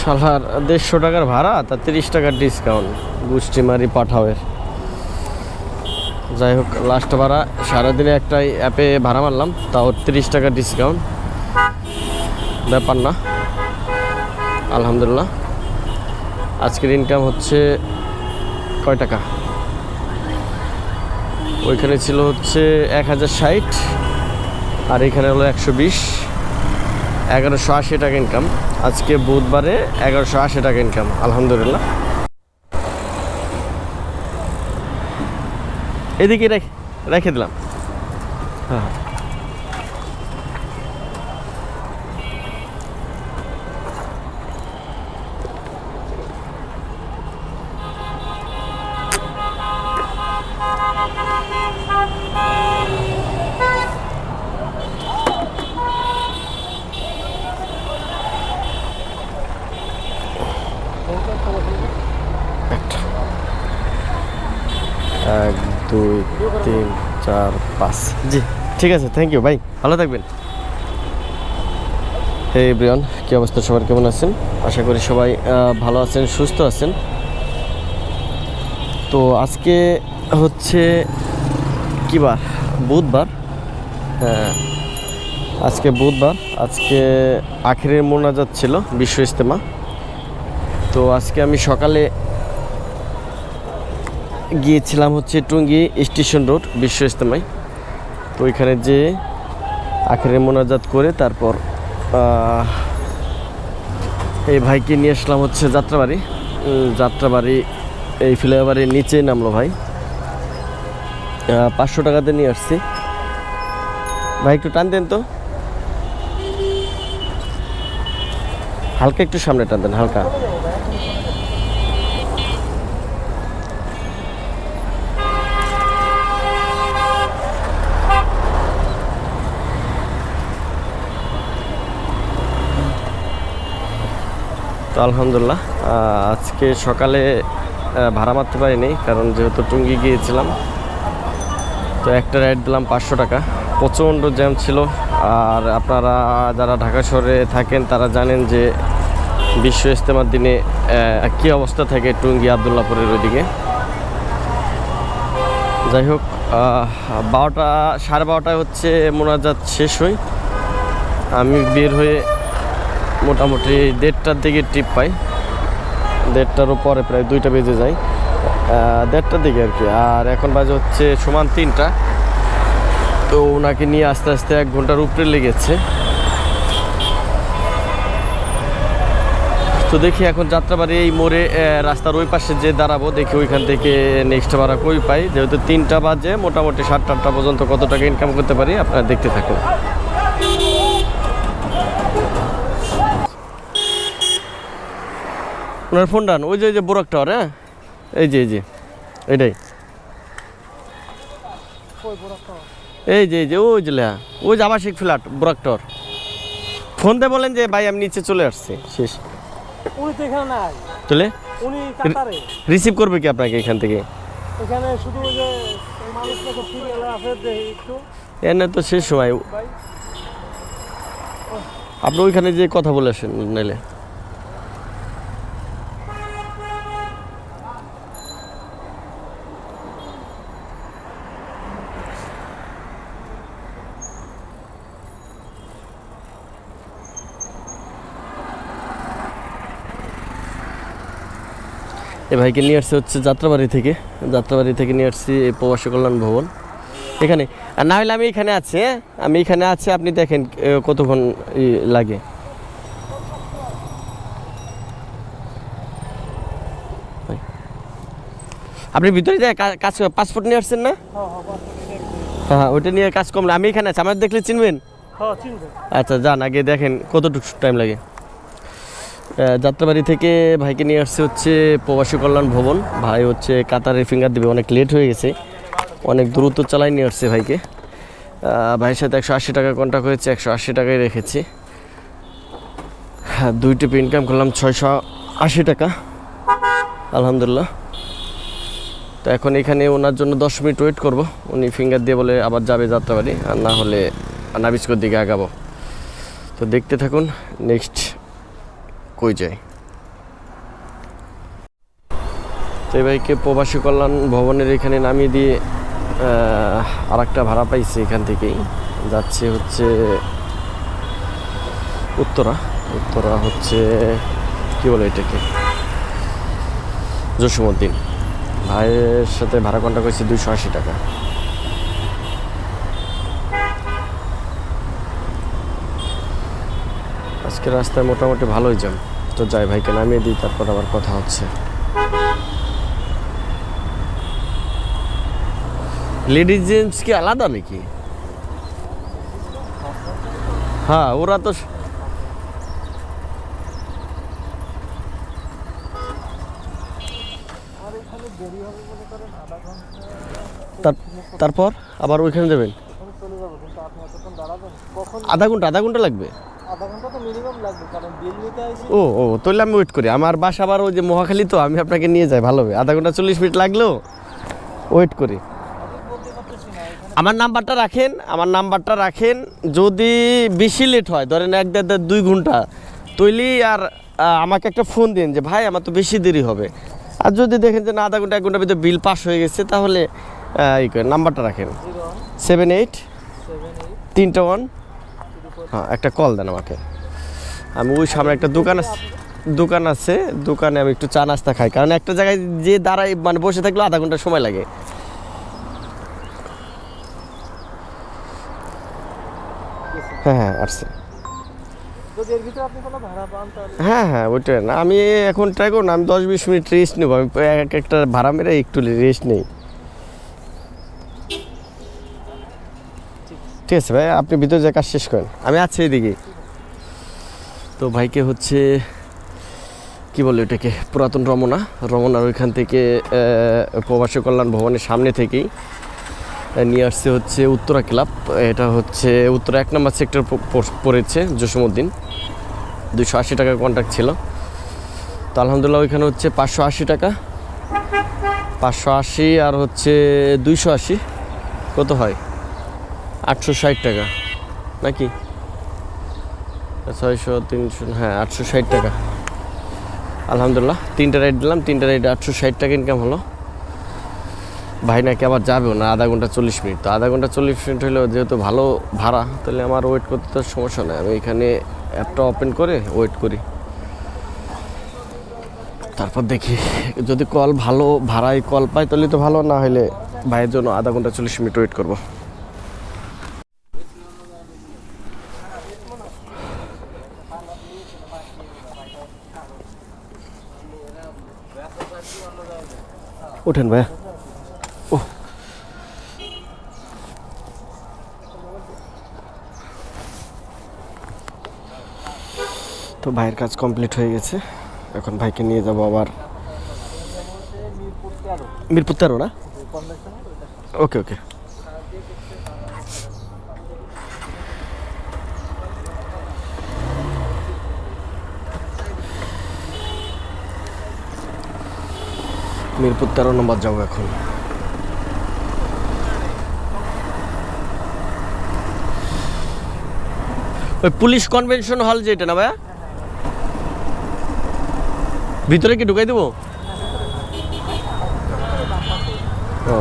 শালার দেড়শো টাকার ভাড়া, তা তিরিশ টাকার ডিসকাউন্ট গুষ্টি মারি পাঠাওয়ের যাই হোক লাস্ট ভাড়া, সারাদিনে একটা অ্যাপে ভাড়া মারলাম, তাও তিরিশ টাকা ডিসকাউন্ট ব্যাপার না। আলহামদুলিল্লাহ। আজকের ইনকাম হচ্ছে কয় টাকা? ওইখানে ছিল হচ্ছে এক হাজার ষাট, আর এখানে হলো একশো বিশ। এগারোশো আশি টাকা ইনকাম আজকে বুধবারে এগারোশো আশি টাকা ইনকাম আলহামদুলিল্লাহ। এদিকে রেখে রেখে দিলাম। হ্যাঁ একটা এক দুই, তিন, চার, পাঁচ। জি, ঠিক আছে থ্যাংক ইউ ভাই ভালো থাকবেন। হে ব্রিয়ন কী অবস্থা? সবার কেমন আছেন? আশা করি সবাই ভালো আছেন, সুস্থ আছেন। তো আজকে হচ্ছে কী বার? বুধবার। হ্যাঁ আজকে বুধবার। আজকে আখেরের মোনাজাত ছিল, বিশ্ব ইস্তেমা তো আজকে আমি সকালে গিয়েছিলাম হচ্ছে টুঙ্গি স্টেশন রোড বিশ্ব ইস্তেমায় তো ওইখানে যে আখেরে মোনাজাত করে তারপর এই ভাইকে নিয়ে আসলাম হচ্ছে যাত্রাবাড়ি। যাত্রাবাড়ি, এই ফ্লাইওভারের নিচে নামলো ভাই। পাঁচশো টাকাতে নিয়ে আসছি। ভাই, একটু টান দেন তো। হালকা একটু সামনে টান দেন, হালকা। আলহামদুলিল্লাহ আজকে সকালে ভাড়া মারতে পারিনি, কারণ যেহেতু টুঙ্গি গিয়েছিলাম, তো একটা রাইড দিলাম পাঁচশো টাকা। প্রচণ্ড জ্যাম ছিল, আর আপনারা যারা ঢাকা শহরে থাকেন, তারা জানেন যে বিশ্ব ইজতেমার দিনে কী অবস্থা থাকে টুঙ্গি আবদুল্লাপুরের ওইদিকে। যাই হোক বারোটা, সাড়ে বারোটায় হচ্ছে মোনাজাত শেষ হই আমি বের হয়ে মোটামুটি দেড়টার দিকে ট্রিপ পাই। দেড়টারও পরে প্রায় দুইটা বেজে যায়। দেড়টার দিকে আর কি। আর এখন বাজে হচ্ছে সমান তিনটা। তো ওনাকে নিয়ে আস্তে আস্তে এক ঘণ্টার উপরে লেগেছে। তো দেখি এখন যাত্রাবাড়ি এই মোড়ে রাস্তার ওই পাশে যে দাঁড়াবো, দেখি ওইখান থেকে নেক্সট ভাড়া কই পাই। যেহেতু তিনটা বাজে, মোটামুটি সাতটা আটটা পর্যন্ত কত টাকা ইনকাম করতে পারি, আপনারা দেখতে থাকুন। ওনার ফোন ডান ওই যে যে বোরাক টাওয়ার হ্যাঁ? এই যে এই যে এটাই। এই যে এই যে ওই যে লেহা। ওই যে আবাসিক ফ্ল্যাট বোরাক টাওয়ার ফোন দিয়ে বলেন যে ভাই আমি নিচে চলে আসছি শেষ। উনি তো এখানে নাই। চলে? উনি কাতারে। রিসিভ করবে কি আপনাকে এখান থেকে? এখানে শুধু ওই যে মানুষটা তো ফিরে আছে যে একটু। এনে তো শেষ সময়। আপনি ওইখানে যে কথা বলে আসেন নাইলে। এ ভাইকে নিয়ে আসছে হচ্ছে যাত্রাবাড়ি থেকে। যাত্রাবাড়ি থেকে নিয়ে আসছি এই প্রবাসী কল্যাণ ভবন। এখানে আর না হলে আমি এখানে আছি হ্যাঁ? আমি এখানে আছি আপনি দেখেন কতক্ষণ লাগে। আপনি ভিতরে যায় কাজ পাসপোর্ট নিয়ে আসছেন না? হ্যাঁ হ্যাঁ। হ্যাঁ ওইটা নিয়ে কাজ কমলে আমি এখানে আছি আমার দেখলে চিনবেন? হ্যাঁ চিনবে আচ্ছা যান আগে দেখেন কতটুকু টাইম লাগে। যাত্রাবাড়ি থেকে ভাইকে নিয়ে আসছে হচ্ছে প্রবাসী কল্যাণ ভবন। ভাই হচ্ছে কাতারে ফিঙ্গার দেবে, অনেক লেট হয়ে গেছে। অনেক দ্রুত চালাই নিয়ে আসছে ভাইকে। ভাইয়ের সাথে একশো আশি টাকা কন্ট্যাক্ট হয়েছে, একশো আশি টাকায় রেখেছি। হ্যাঁ দুই টিপ ইনকাম করলাম ছয়শো আশি টাকা। আলহামদুলিল্লাহ। তো এখন এখানে ওনার জন্য দশ মিনিট ওয়েট করব। উনি ফিঙ্গার দিয়ে বলে আবার যাবে যাত্রাবাড়ি, আর না হলে নাবিস্কোর দিকে আগাবো। তো দেখতে থাকুন নেক্সট কই যায়? তো এই বাইকে প্রবাসী কল্যাণ ভবনের এখানে নামিয়ে দিয়ে আর একটা ভাড়া পাইছে এখান থেকেই। যাচ্ছে হচ্ছে উত্তরা। উত্তরা হচ্ছে, কি বলে এটাকে? জসিমুদ্দিন ভাইয়ের সাথে ভাড়া কন্টা হয়েছে দুশো আশি টাকা। আজকে রাস্তায় মোটামুটি ভালোই জ্যাম। তো যাই ভাইকে নামিয়ে দিই, তারপর আবার কথা হচ্ছে। লেডিস জেন্টস কি আলাদা নাকি? হ্যাঁ ওরা তো তারপর আবার ওইখানে কখন আধা ঘণ্টা আধা ঘণ্টা লাগবে? ও ও তাহলে আমি ওয়েট করি। আমার বাসা আবার ওই যে মহাখালী তো আমি আপনাকে নিয়ে যাই ভালো হবে। আধা ঘণ্টা চল্লিশ মিনিট লাগলেও ওয়েট করি। আমার নাম্বারটা রাখেন আমার নাম্বারটা রাখেন। যদি বেশি লেট হয় ধরেন এক দেড় দেড় দুই ঘণ্টা তৈলি আর আমাকে একটা ফোন দিন যে ভাই আমার তো বেশি দেরি হবে। আর যদি দেখেন যে না আধা ঘণ্টা এক ঘণ্টার ভিতরে বিল পাস হয়ে গেছে তাহলে ই করেন নাম্বারটা রাখেন। সেভেন এইট তিনটা ওয়ান হ্যাঁ একটা কল দেন আমাকে। আমি ওই সামনে একটা দোকান আছে দোকান আছে দোকানে আমি একটু চা নাস্তা খাই। কারণ একটা জায়গায় যে দাঁড়াই মানে বসে থাকলে আধা ঘণ্টা সময় লাগে। হ্যাঁ হ্যাঁ আসছে। হ্যাঁ হ্যাঁ ওইটাই না। আমি এখন ট্রাই করুন আমি দশ বিশ মিনিট রেস্ট নেব। আমি এক একটা ভাড়া মেরে একটু রেস্ট নেই। ঠিক আছে ভাই আপনি ভিতরে যে কাজ শেষ করেন। আমি আছি এইদিকে তো ভাইকে হচ্ছে, কি বলে ওটাকে, পুরাতন রমনা। রমনার ওইখান থেকে প্রবাসী কল্যাণ ভবনের সামনে থেকেই নিয়ে আসছে হচ্ছে উত্তরা ক্লাব। এটা হচ্ছে উত্তরা এক নম্বর সেক্টর পড়েছে জসিমুদ্দিন দুশো আশি টাকা কন্ট্রাক্ট ছিল। তো আলহামদুলিল্লাহ ওইখানে হচ্ছে পাঁচশো আশি টাকা। পাঁচশো আশি আর হচ্ছে দুইশো আশি। কত হয়? আটশো ষাট টাকা। নাকি? ছয়শো, তিনশো হ্যাঁ আটশো ষাট টাকা। আলহামদুলিল্লাহ, তিনটা রাইড দিলাম, তিনটা রাইডে আটশো ষাট টাকা ইনকাম হলো। ভাই নাকি আবার যাবেও না, আধা ঘণ্টা চল্লিশ মিনিট। তো আধা ঘণ্টা চল্লিশ মিনিট হলেও যেহেতু ভালো ভাড়া, তাহলে আমার ওয়েট করতে তো সমস্যা নেই। আমি এখানে অ্যাপটা ওপেন করে ওয়েট করি। তারপর দেখি, যদি কল ভালো, ভাড়ায় কল পাই, তাহলে তো ভালো, না হলে ভাইয়ের জন্য আধা ঘণ্টা চল্লিশ মিনিট ওয়েট করব। ওঠেন ভাইয়া। ও। তো ভাইয়ের কাজ কমপ্লিট হয়ে গেছে। এখন ভাইকে নিয়ে যাব আবার। মিরপুর তেরো না? ওকে ওকে। মিরপুর তেরো নম্বর যাব এখন। ওই পুলিশ কনভেনশন হল যেটা না ভাইয়া? ভিতরে কি ঢুকাই দেবো? ও।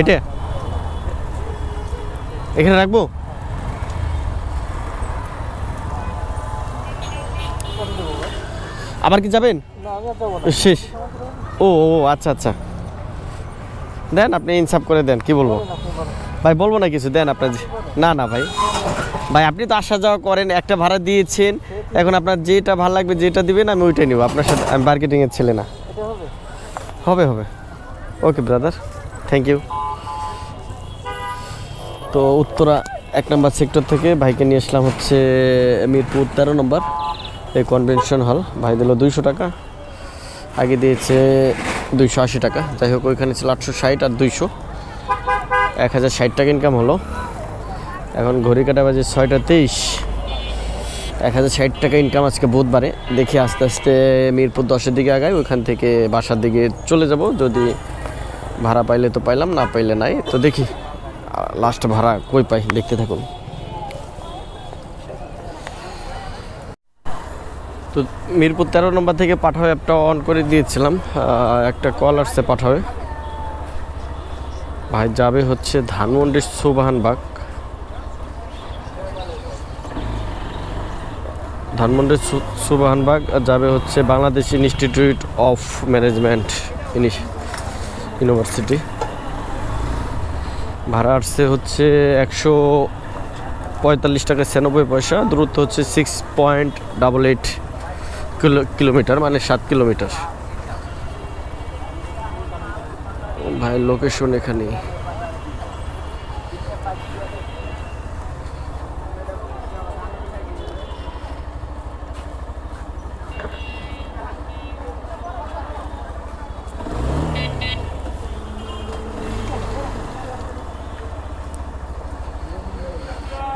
এটা? এখানে রাখব? আবার কি যাবেন? শেষ। ও ও আচ্ছা আচ্ছা। দেন আপনি ইনসাফ করে দেন, কি বলব? ভাই, বলব না কিছু, দেন আপনার না না, ভাই। ভাই, আপনি তো আসা যাওয়া করেন, একটা ভাড়া দিয়েছেন। এখন আপনার যেটা ভালো লাগবে, যেটা দিবেন, আমি ওইটাই নেব। আপনার সাথে আমি মার্কেটিংয়ের ছেলে না। হবে হবে। ওকে ব্রাদার থ্যাংক ইউ তো উত্তরা এক নম্বর সেক্টর থেকে ভাইকে নিয়ে আসলাম হচ্ছে মিরপুর তেরো নম্বর, এই কনভেনশন হল ভাই দিল দুইশো টাকা। আগে দিয়েছে দুইশো আশি টাকা। যাই হোক, ওইখানে ছিল আটশো ষাট আর দুইশো। এক হাজার ষাট টাকা ইনকাম হলো। এখন ঘড়ি কাটা বাজে ছয়টা তেইশ। এক হাজার ষাট টাকা ইনকাম আজকে বুধবারে। দেখি আস্তে আস্তে মিরপুর দশের দিকে আগাই, ওইখান থেকে বাসার দিকে চলে যাব। যদি ভাড়া পাইলে তো পাইলাম, না পাইলে নাই। তো দেখি লাস্ট ভাড়া কই পাই, দেখতে থাকুন। তো মিরপুর তেরো নম্বর থেকে পাঠাও অ্যাপটা অন করে দিয়েছিলাম একটা কল আসছে পাঠাবে ভাই যাবে হচ্ছে ধানমন্ডির সুবাহানবাগ ধানমন্ডির সুবাহানবাগ যাবে হচ্ছে Bangladesh institute of management university. ভাড়া আসছে হচ্ছে একশো পঁয়তাল্লিশ টাকা ছিয়ানব্বই পয়সা, দূরত্ব হচ্ছে six point double eight kilometre মানে সাত কিলোমিটার। ভাই লোকেশন এখানে।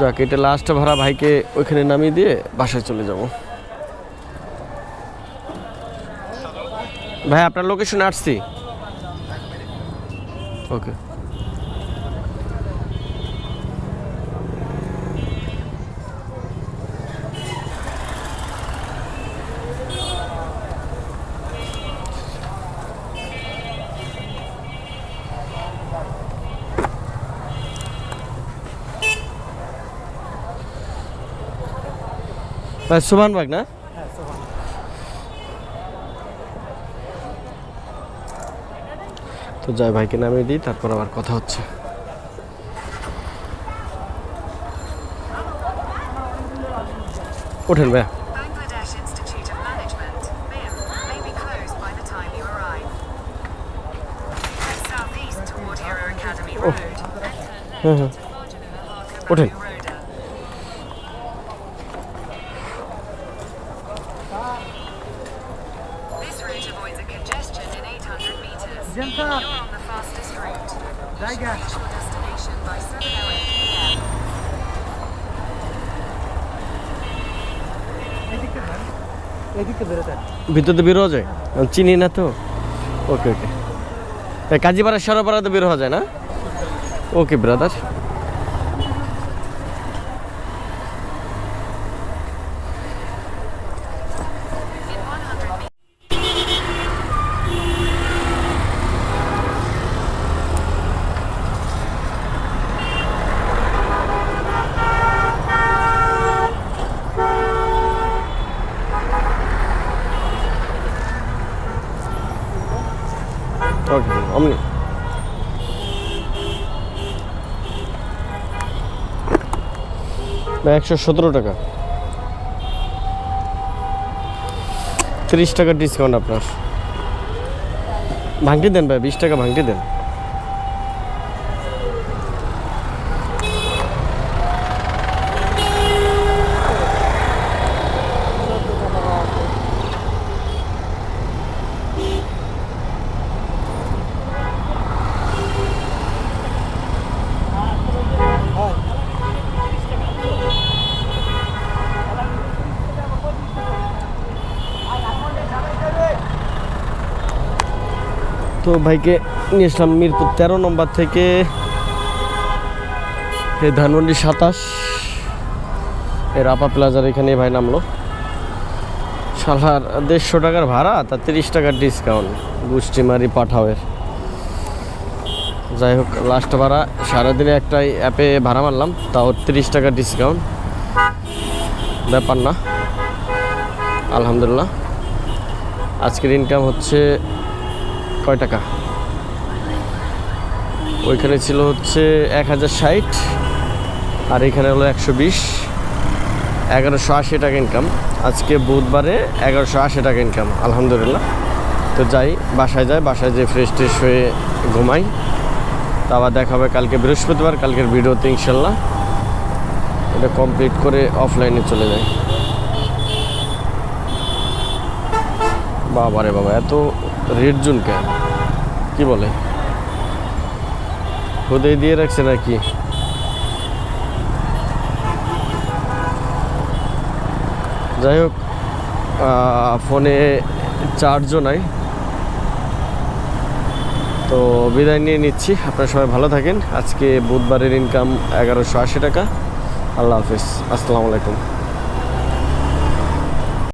যাক, এটা লাস্ট ভাড়া ভাইকে ওইখানে নামিয়ে দিয়ে বাসায় চলে যাব। ভাই আপনার লোকেশনে আসছি। ওকে ভাই সুমান বাগ না হ্যাঁ সোহান তো যাই ভাইকে নামিয়ে দিই তারপর আবার কথা হচ্ছে। ওঠেন ভাই Bangladesh ভিতরে বের হওয়া যায়? চিনি না তো। ওকে ওকে কাজীপাড়া, সরোপাড়াতে বের হওয়া যায় না? ওকে ব্রাদার একশো সতেরো টাকা। তিরিশ টাকার ডিসকাউন্ট আপনার। ভাঙটি দেন ভাই বিশ টাকা ভাঙটি দেন। তো ভাইকে নিয়ে আসলাম মিরপুর তেরো নম্বর থেকে। এই ধানমন্ডি সাতাশ। এর আপা প্লাজার এখানে ভাই নামলো। সালার দেড়শো টাকার ভাড়া তার তিরিশ টাকার ডিসকাউন্ট গুষ্টিমারি পাঠাওয়ের। যাই হোক লাস্ট ভাড়া, সারাদিনে একটাই অ্যাপে ভাড়া মারলাম, তাও তিরিশ টাকার ডিসকাউন্ট ব্যাপার না। আলহামদুলিল্লাহ। আজকের ইনকাম হচ্ছে কয় টাকা? ওইখানে ছিল হচ্ছে এক হাজার ষাট, আর এখানে হলো একশো বিশ, এগারোশো আশি টাকা ইনকাম আজকে বুধবারে এগারোশো আশি টাকা ইনকাম আলহামদুলিল্লাহ। তো যাই, বাসায় যাই, বাসায় যেয়ে ফ্রেশ ট্রেশ হয়ে ঘুমাই। তো আবার দেখা হবে কালকে বৃহস্পতিবার, কালকের ভিডিওতে ইনশাল্লাহ। এটা কমপ্লিট করে অফলাইনে চলে যাই। বাবা রে বাবা, এত রেড জোন কেন কি বলে? খুদেই দিয়ে রাখছে নাকি? যাই হোক ফোনে চার্জও নাই। তো বিদায় নিয়ে নিচ্ছি। আপনারা সবাই ভালো থাকেন। আজকে বুধবারের ইনকাম এগারোশো আশি টাকা। আল্লাহ হাফিজ। আসসালামু আলাইকুম।